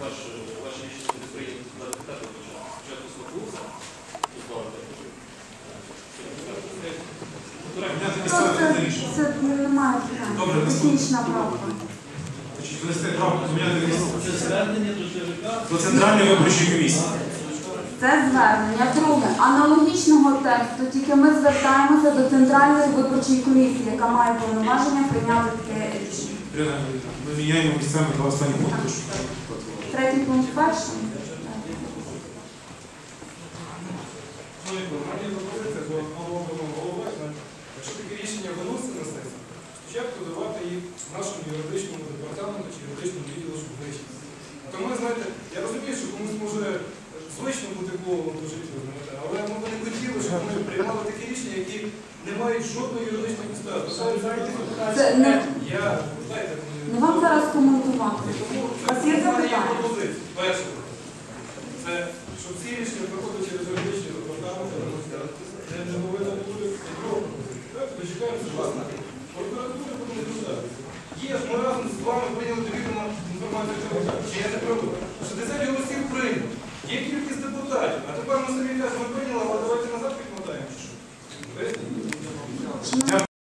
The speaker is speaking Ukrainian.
ваші рішення буде прийняті на депутатів. Спочатку слухався, Це, немає Технічна правка. Значить, внести правку поміняти місце Це звернення до ТВК. до Центральної виборчої комісії. Це звернення. Друге, аналогічного тексту, тільки ми звертаємося до Центральної виборчої комісії, яка має повноваження прийняти таке рішення. Ми міняємо місцями два останні пункти. Третій пункт перший. Мені пропозиція до нового голови, якщо таке рішення виноситься на сесію, спочатку давати їх нашому юридичному департаменту чи юридичному відділу, щоб вирішити. Тому, знаєте, я розумію, що комусь може звично бути голову до життя, але ми б не хотіли, щоб ми приймали такі рішення, які не мають жодної юридичної підстави. Поставлю зараз що ці рішення проходять через юридичні департаменти, не повинно бути Ми чекаємо з вас. Прокуратури розглядати. Є, ми разом з вами прийняли довірну інформацію про чи я не правду. 60 голосів прийняли. Є кількість депутатів. А тепер ми самі кажемо, прийняли, але давайте назад відмотаємо чи що.